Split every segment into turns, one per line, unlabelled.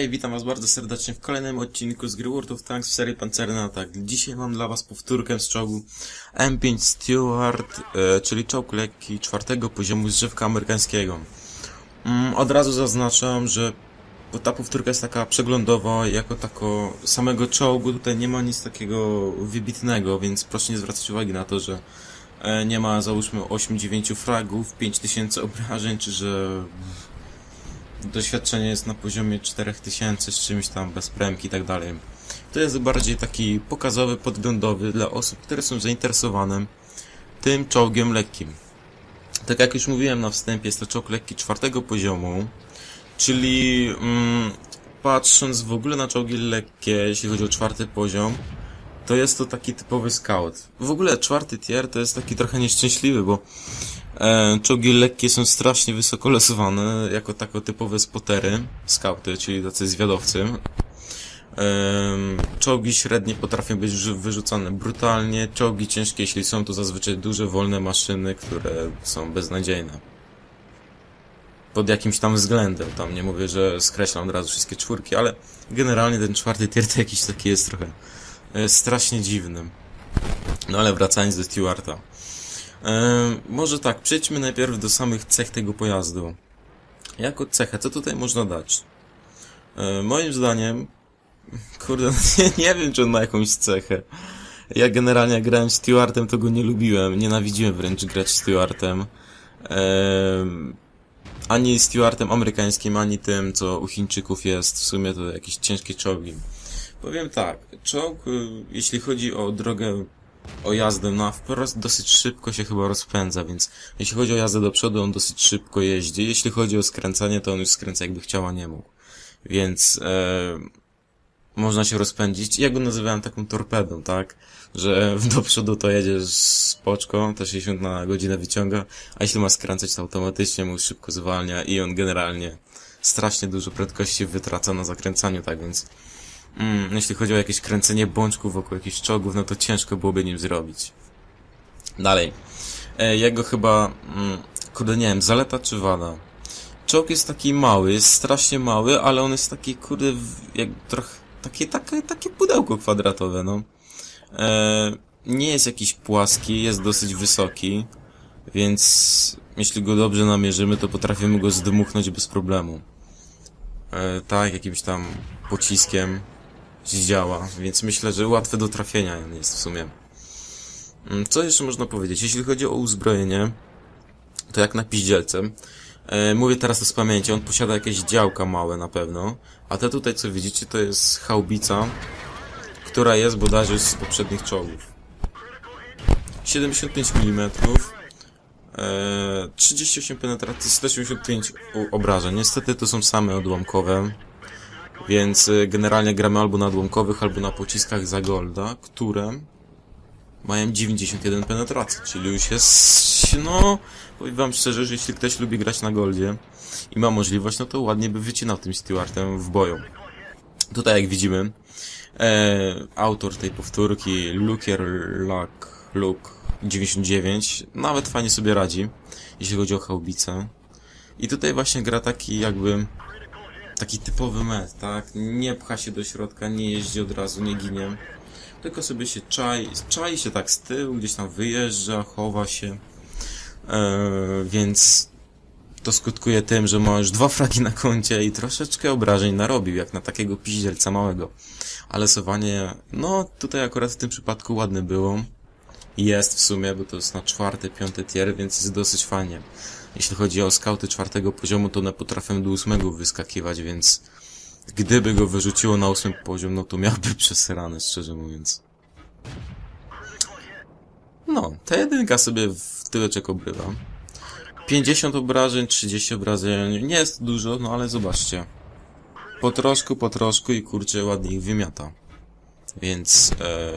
Hej, witam was bardzo serdecznie w kolejnym odcinku z gry World of Tanks w serii Pancerny Atak. Dzisiaj mam dla was powtórkę z czołgu M5 Stewart, e, czyli czołg lekki czwartego poziomu z drzewka amerykańskiego. Mm, od razu zaznaczam, że ta powtórka jest taka przeglądowa, jako tako samego czołgu tutaj nie ma nic takiego wybitnego, więc proszę nie zwracać uwagi na to, że e, nie ma załóżmy 8-9 fragów, 5000 obrażeń, czy że doświadczenie jest na poziomie 4000 z czymś tam bez premki i tak dalej. To jest bardziej taki pokazowy, podglądowy dla osób, które są zainteresowane tym czołgiem lekkim. Tak jak już mówiłem na wstępie, jest to czołg lekki czwartego poziomu, czyli mm, patrząc w ogóle na czołgi lekkie, jeśli chodzi o czwarty poziom, to jest to taki typowy scout. W ogóle czwarty tier to jest taki trochę nieszczęśliwy, bo E, czołgi lekkie są strasznie wysoko losowane, jako tako typowe spotery, skauty, czyli tacy zwiadowcy. E, czołgi średnie potrafią być wyrzucane brutalnie, czołgi ciężkie, jeśli są to zazwyczaj duże, wolne maszyny, które są beznadziejne. Pod jakimś tam względem, tam nie mówię, że skreślam od razu wszystkie czwórki, ale generalnie ten czwarty tier to jakiś taki jest trochę e, strasznie dziwny. No ale wracając do Stewarta. Może tak, przejdźmy najpierw do samych cech tego pojazdu. Jako cechę, co tutaj można dać? Moim zdaniem, kurde, no nie, nie wiem, czy on ma jakąś cechę. Ja generalnie jak grałem Stewardem, to go nie lubiłem, nienawidziłem wręcz grać Stewardem. E, ani Stewardem amerykańskim, ani tym, co u Chińczyków jest, w sumie to jakieś ciężkie czołgi. Powiem tak, czołg, y, jeśli chodzi o drogę o jazdę na wprost dosyć szybko się chyba rozpędza, więc jeśli chodzi o jazdę do przodu, on dosyć szybko jeździ. Jeśli chodzi o skręcanie, to on już skręca jakby chciał, a nie mógł. Więc e, można się rozpędzić. Ja go nazywałem taką torpedą, tak? Że do przodu to jedziesz z poczką, te 60 na godzinę wyciąga, a jeśli ma skręcać, to automatycznie mu szybko zwalnia i on generalnie strasznie dużo prędkości wytraca na zakręcaniu, tak więc Mm, jeśli chodzi o jakieś kręcenie bączków wokół jakichś czołgów, no to ciężko byłoby nim zrobić. Dalej. E, jego chyba, mm, kurde nie wiem, zaleta czy wada? Czołg jest taki mały, jest strasznie mały, ale on jest taki, kurde, jak trochę, takie, takie, takie pudełko kwadratowe, no. E, nie jest jakiś płaski, jest dosyć wysoki, więc jeśli go dobrze namierzymy, to potrafimy go zdmuchnąć bez problemu. E, tak, jakimś tam pociskiem działa, więc myślę, że łatwe do trafienia jest w sumie. Mm, Co jeszcze można powiedzieć? Jeśli chodzi o uzbrojenie, to jak na piździelce. E, mówię teraz to z pamięci, on posiada jakieś działka małe na pewno, a te tutaj co widzicie to jest chałbica, która jest bodajże z poprzednich czołgów. 75 mm, e, 38 penetracji, 185 u- obrażeń. Niestety to są same odłamkowe. Więc y, generalnie gramy albo na odłamkowych, albo na pociskach za golda, które mają 91 penetracji, czyli już jest, no, powiem wam szczerze, że jeśli ktoś lubi grać na goldzie i ma możliwość, no to ładnie by wycinał tym Stewardem w boju. Tutaj jak widzimy, e, autor tej powtórki, Lukier Luck, Luke 99, nawet fajnie sobie radzi, jeśli chodzi o chałbicę. I tutaj właśnie gra taki jakby taki typowy met, tak? Nie pcha się do środka, nie jeździ od razu, nie ginie. Tylko sobie się czai, czai się tak z tyłu, gdzieś tam wyjeżdża, chowa się. Eee, więc to skutkuje tym, że ma już dwa fragi na koncie i troszeczkę obrażeń narobił, jak na takiego piździelca małego. Ale sowanie, no tutaj akurat w tym przypadku ładne było. Jest w sumie, bo to jest na czwarty, piąty tier, więc jest dosyć fajnie. Jeśli chodzi o skauty czwartego poziomu, to one potrafią do ósmego wyskakiwać, więc gdyby go wyrzuciło na ósmy poziom, no to miałby przesrane, szczerze mówiąc. No, ta jedynka sobie w tyłeczek obrywa. 50 obrażeń, 30 obrażeń, nie jest dużo, no ale zobaczcie. Po troszku, po troszku i kurczę ładnie ich wymiata. Więc, e,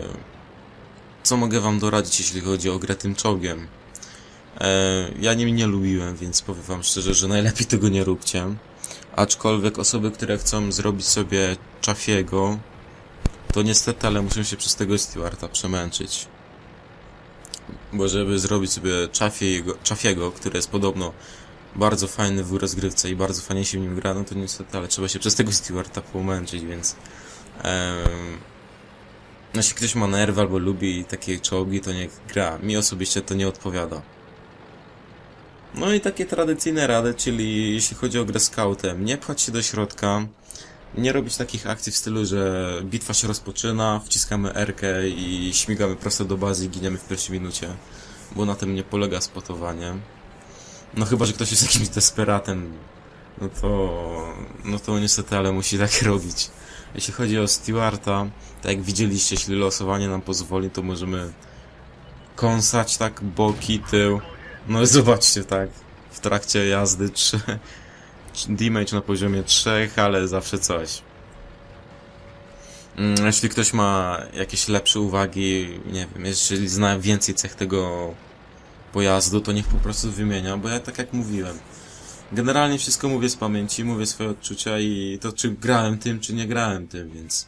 co mogę wam doradzić, jeśli chodzi o grę tym czołgiem? E, ja nim nie lubiłem, więc powiem wam szczerze, że najlepiej tego nie róbcie. Aczkolwiek osoby, które chcą zrobić sobie Chafiego, to niestety, ale muszą się przez tego Stewarta przemęczyć. Bo żeby zrobić sobie Chafiego, Chafiego który jest podobno bardzo fajny w rozgrywce i bardzo fajnie się w nim gra, no to niestety, ale trzeba się przez tego Stewarta pomęczyć, więc... no jeśli ktoś ma nerwy albo lubi takie czołgi, to niech gra. Mi osobiście to nie odpowiada. No i takie tradycyjne rady, czyli jeśli chodzi o grę scoutem, nie pchać się do środka, nie robić takich akcji w stylu, że bitwa się rozpoczyna, wciskamy R i śmigamy prosto do bazy i giniemy w pierwszej minucie, bo na tym nie polega spotowanie. No chyba, że ktoś jest jakimś desperatem, no to, no to niestety, ale musi tak robić. Jeśli chodzi o Stewarta, tak jak widzieliście, jeśli losowanie nam pozwoli, to możemy kąsać tak boki, tył. No zobaczcie, tak, w trakcie jazdy 3, damage na poziomie 3, ale zawsze coś. Mm, Jeśli ktoś ma jakieś lepsze uwagi, nie wiem, jeżeli zna więcej cech tego pojazdu, to niech po prostu wymienia, bo ja tak jak mówiłem, generalnie wszystko mówię z pamięci, mówię swoje odczucia i to czy grałem tym, czy nie grałem tym, więc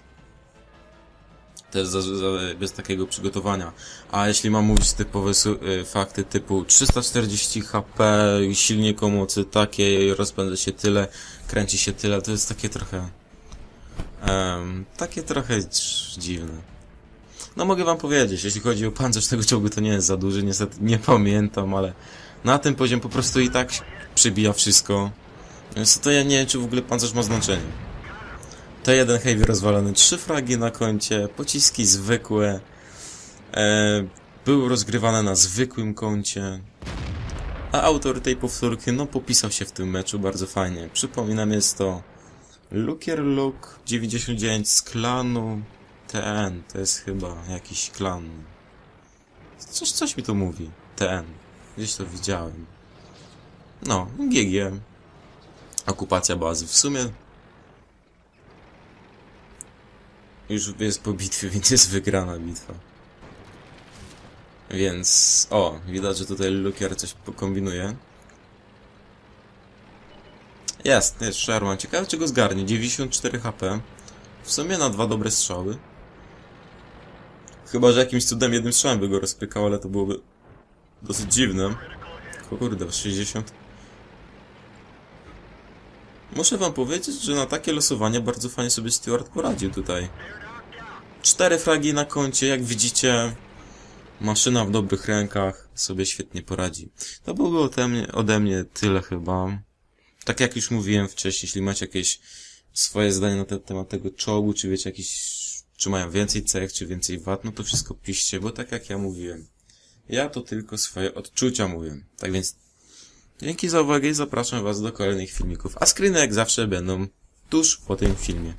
też za, za, bez takiego przygotowania. A jeśli mam mówić typowe y, fakty typu 340 HP, silnik o mocy takiej, rozpędza się tyle, kręci się tyle, to jest takie trochę... em, takie trochę dziwne. No mogę wam powiedzieć, jeśli chodzi o pancerz tego czołgu, to nie jest za duży, niestety nie pamiętam, ale na tym poziom po prostu i tak przebija wszystko. Więc to ja nie wiem, czy w ogóle pancerz ma znaczenie. T1 Heavy rozwalony, trzy fragi na koncie, pociski zwykłe, e, były rozgrywane na zwykłym koncie, a autor tej powtórki, no popisał się w tym meczu bardzo fajnie. Przypominam, jest to Lukier Luke 99 z klanu TN, to jest chyba jakiś klan. Coś, coś mi to mówi, TN, gdzieś to widziałem. No, GG. Okupacja bazy. W sumie już jest po bitwie, więc jest wygrana bitwa. Więc, o, widać, że tutaj Lukier coś pokombinuje. Jest, jest Sherman. Ciekawe, czy go zgarnie. 94 HP. W sumie na dwa dobre strzały. Chyba, że jakimś cudem jednym strzałem by go rozpykał, ale to byłoby dosyć dziwne. Kurde, 60. Muszę wam powiedzieć, że na takie losowanie bardzo fajnie sobie Stewart poradził tutaj. Cztery fragi na koncie, jak widzicie, maszyna w dobrych rękach sobie świetnie poradzi. To byłoby ode mnie, ode mnie tyle chyba. Tak jak już mówiłem wcześniej, jeśli macie jakieś swoje zdanie na ten temat tego czołgu, czy wiecie jakiś, czy mają więcej cech, czy więcej wad, no to wszystko piszcie, bo tak jak ja mówiłem, ja to tylko swoje odczucia mówię. Tak więc dzięki za uwagę i zapraszam was do kolejnych filmików, a screeny jak zawsze będą tuż po tym filmie.